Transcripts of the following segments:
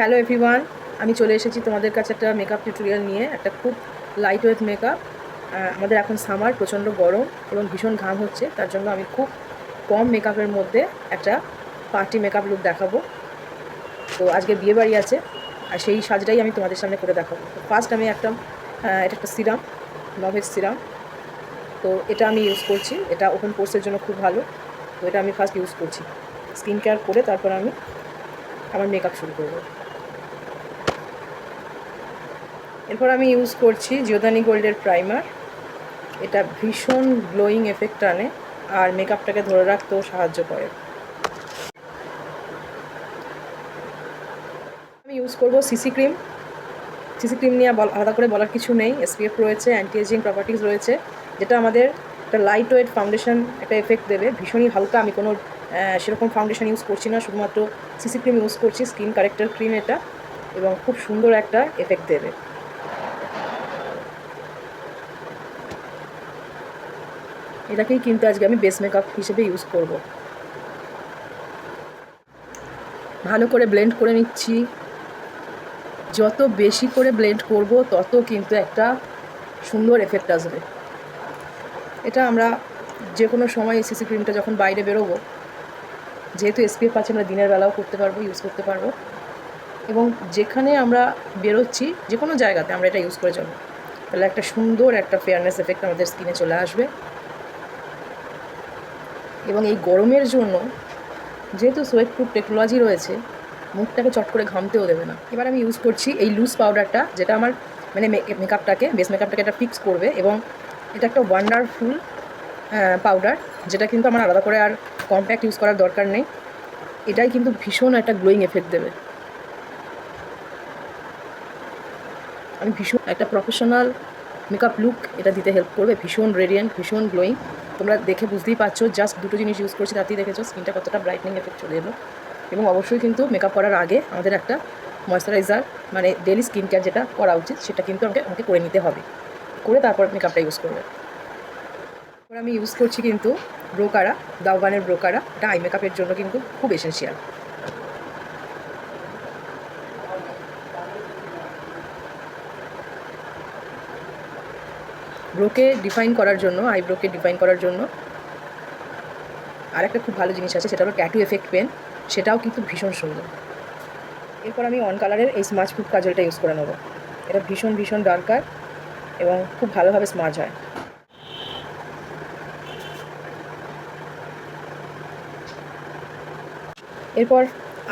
Hello everyone আমি চলে এসেছি তোমাদের কাছে একটা মেকআপ টিউটোরিয়াল নিয়ে, একটা খুব লাইট ওয়েট মেকআপ আমাদের এখন সামার প্রচণ্ড গরম এবং ভীষণ ঘাম হচ্ছে। তার জন্য আমি খুব কম মেকআপের মধ্যে একটা পার্টি মেকআপ লুক দেখাবো। তো আজকে বিয়ে বাড়ি আছে, আর সেই সাজটাই আমি তোমাদের সামনে করে দেখাবো। তো ফার্স্ট আমি একটা এটা একটা সিরাম লভের সিরাম তো এটা আমি ইউজ করছি। এটা ওপেন কোর্সের জন্য খুব ভালো। তো এটা আমি ফার্স্ট ইউজ করছি। স্কিন কেয়ার করে তারপর আমি আমার মেকআপ শুরু করব। এরপর আমি ইউজ করছি জিওদানি গোল্ডের প্রাইমার এটা ভীষণ গ্লোয়িং এফেক্ট আনে আর মেকআপটাকে ধরে রাখতেও সাহায্য করে। আমি ইউজ করব সিসি ক্রিম সিসি ক্রিম নিয়ে আলাদা করে বলার কিছু নেই। এসপিএফ রয়েছে অ্যান্টি এজিং প্রপার্টিস রয়েছে, যেটা আমাদের একটা লাইট ওয়েট ফাউন্ডেশন একটা এফেক্ট দেবে। ভীষণই হালকা, আমি কোনো সেরকম ফাউন্ডেশন ইউজ করছি না। শুধুমাত্র সিসি ক্রিম ইউজ করছি স্কিন কারেক্টার ক্রিম এটা। এবং খুব সুন্দর একটা এফেক্ট দেবে। এটাকেই কিন্তু আজকে আমি বেস মেকআপ হিসেবে ইউজ করব। ভালো করে ব্লেন্ড করে নিচ্ছি। যত বেশি করে ব্লেন্ড করব, তত কিন্তু একটা সুন্দর এফেক্ট আসবে। এটা আমরা যে কোনো সময় সিসি ক্রিমটা যখন বাইরে বেরোবো, যেহেতু এসপিএফ আছে, আমরা দিনের বেলাও করতে পারব ইউজ করতে পারব। এবং যেখানে আমরা বেরোচ্ছি যে কোনো জায়গাতে আমরা এটা ইউজ করে যাব তাহলে একটা সুন্দর একটা ফেয়ারনেস এফেক্ট আমাদের স্কিনে চলে আসবে। এবং এই গরমের জন্য যেহেতু সোয়েট প্রুফ টেকনোলজি রয়েছে, মুখটাকে চট করে ঘামতেও দেবে না। এবার আমি ইউজ করছি এই লুজ পাউডারটা যেটা আমার মানে মেকআপটাকে বেস মেকআপটাকে এটা ফিক্স করবে এবং এটা একটা ওয়ান্ডারফুল পাউডার যেটা কিন্তু আমার আলাদা করে আর কম্প্যাক্ট ইউজ করার দরকার নেই। এটাই কিন্তু ভীষণ একটা গ্লোয়িং এফেক্ট দেবে। আমি ভীষণ একটা প্রফেশনাল মেকআপ লুক এটা দিতে হেল্প করবে, ভীষণ রেডিয়েন্ট ভীষণ গ্লোয়িং তোমরা দেখে বুঝতেই পারছ জাস্ট দুটো জিনিস ইউজ করছি, তাতেই দেখেছ স্কিনটা কতটা ব্রাইটনিং এফেক্ট চলে এলো। এবং অবশ্যই কিন্তু মেকআপ করার আগে আমাদের একটা ময়শ্চারাইজার মানে ডেলি স্কিন কেয়ার যেটা করা উচিত, সেটা কিন্তু আমাকে আমাকে করে নিতে হবে। করে তারপর মেকআপটা ইউজ করবে। আমি ইউজ করছি কিন্তু ব্রোকারা, দাওবানের ব্রোকারা, এটা আই মেকআপের জন্য কিন্তু খুব এসেন্সিয়াল ব্রোকে ডিফাইন করার জন্য আইব্রোকে ডিফাইন করার জন্য আর একটা খুব ভালো জিনিস আছে, সেটা হলো ট্যাটু এফেক্ট পেন সেটাও কিন্তু ভীষণ সুন্দর। এরপর আমি অন কালারের এই স্মার্চ ফুড কাজলটা ইউজ করে নেব। এটা ভীষণ ভীষণ দরকার এবং খুব ভালোভাবে স্মার্চ হয়। এরপর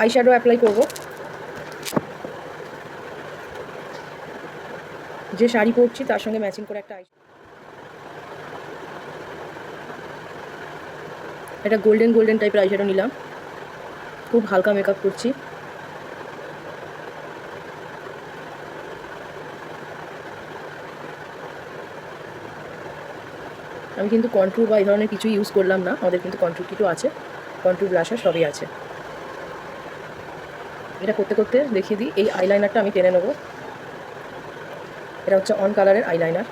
আই শ্যাডো অ্যাপ্লাই করব। যে শাড়ি পরছি তার সঙ্গে ম্যাচিং করে একটা আই এটা গোল্ডেন গোল্ডেন টাইপের আই শ্যাডো নিলাম। খুব হালকা মেকআপ করছি। আমি কিন্তু কন্ট্রোল বা এই ধরনের কিছুই ইউজ করলাম না। আমাদের কিন্তু কন্ট্রোল কিটও আছে। কন্ট্রোল ব্লাশার সবই আছে। এটা করতে করতে দেখিয়ে দিই। এই আইলাইনারটা আমি টেনে নেব। এটা হচ্ছে অন কালারের আইলাইনার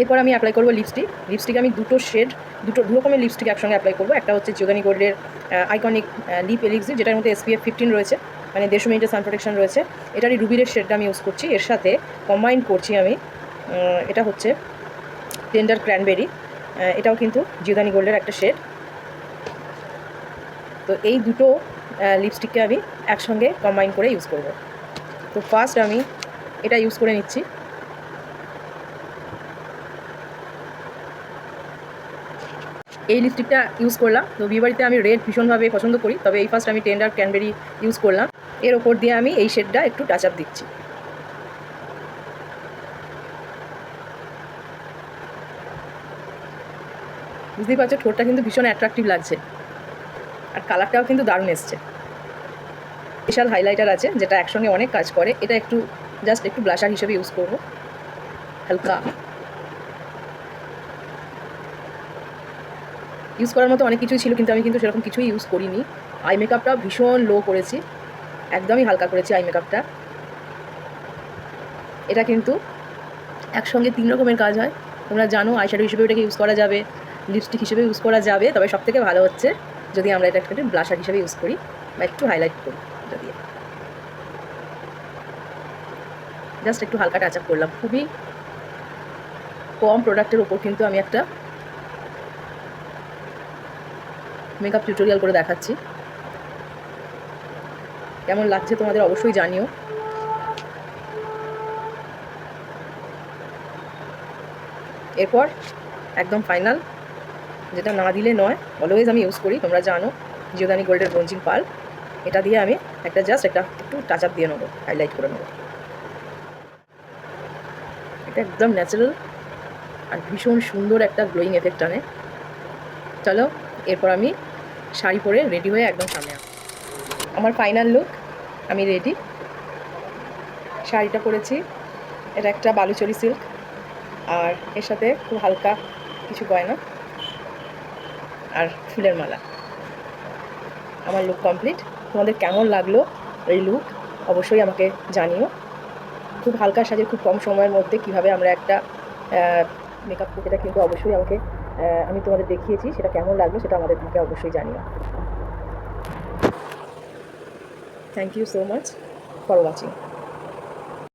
এরপর আমি অ্যাপ্লাই করব লিপস্টিক লিপস্টিক আমি দুটো শেড দুটো রকমের লিপস্টিক একসঙ্গে অ্যাপ্লাই করব। একটা হচ্ছে জিওগানি গোল্ডের আইকনিক লিপ এলিক্সি যেটার মধ্যে এসপিএফ ফিফটিন রয়েছে মানে দেড়শো মিনিটের সান প্রোটেকশন রয়েছে। এটারই রুবিরের শেডটা আমি ইউজ করছি। এর সাথে কম্বাইন করছি আমি এটা হচ্ছে টেন্ডার ক্র্যানবেরি এটাও কিন্তু জিওদানি গোল্ডের একটা শেড তো এই দুটো লিপস্টিককে আমি একসঙ্গে কম্বাইন করে ইউজ করব। তো ফার্স্ট আমি এটা ইউজ করে নিচ্ছি। এই লিপস্টিকটা ইউজ করলাম। তো বিয়েবাড়িতে আমি রেড ভীষণভাবে পছন্দ করি, তবে এই ফার্স্ট আমি টেন্ডার ক্যানবেরি ইউজ করলাম। এর ওপর দিয়ে আমি এই শেডটা একটু টাচ আপ দিচ্ছি। বুঝতেই পারছ, ঠোঁটটা কিন্তু ভীষণ অ্যাট্রাকটিভ লাগছে। আর কালারটাও কিন্তু দারুণ এসছে। স্পেশাল হাইলাইটার আছে, যেটা একসঙ্গে অনেক কাজ করে। এটা একটু জাস্ট একটু ব্লাশার হিসেবে ইউজ করব। হালকা। ইউজ করার মতো অনেক কিছুই ছিল, কিন্তু আমি কিন্তু সেরকম কিছুই ইউজ করিনি। আই মেকআপটা ভীষণ লো করেছি। একদমই হালকা করেছি আই মেকআপটা এটা কিন্তু একসঙ্গে তিন রকমের কাজ হয়। তোমরা জানো আইশ্যাডো হিসেবে এটাকে ইউজ করা যাবে লিপস্টিক হিসেবে ইউজ করা যাবে। তবে সব থেকে ভালো হচ্ছে যদি আমরা এটা একটু ব্লাশার হিসেবে ইউজ করি বা একটু হাইলাইট করি যদি জাস্ট একটু হালকা টাচ আপ করলাম। খুবই কম প্রোডাক্টের ওপর কিন্তু আমি একটা মেকআপ টিউটোরিয়াল করে দেখাচ্ছি। কেমন লাগছে তোমাদের অবশ্যই জানিও। এরপর একদম ফাইনাল যেটা না দিলে নয় অলওয়েজ আমি ইউজ করি, তোমরা জানো জিওদানি গোল্ডের ব্রঞ্জিং পাল এটা দিয়ে আমি একটা জাস্ট একটা একটু টাচ আপ দিয়ে নেব হাইলাইট করে নেব। এটা একদম ন্যাচারাল আর ভীষণ সুন্দর একটা গ্লোয়িং এফেক্ট আনে। চলো, এরপর আমি শাড়ি পরে রেডি হয়ে একদম সামনে আমার ফাইনাল লুক আমি রেডি শাড়িটা পরেছি। এটা একটা বালুচরি সিল্ক আর এর সাথে খুব হালকা কিছু গয়না আর ফুলের মালা। আমার লুক কমপ্লিট তোমাদের কেমন লাগল এই লুক অবশ্যই আমাকে জানিও। খুব হালকা সাজে খুব কম সময়ের মধ্যে কীভাবে আমরা একটা মেকআপ সেটা কিন্তু অবশ্যই আমাকে আমি তোমাদের দেখিয়েছি সেটা কেমন লাগল সেটা আমাদের আমাকে অবশ্যই জানিও। Thank you so much for watching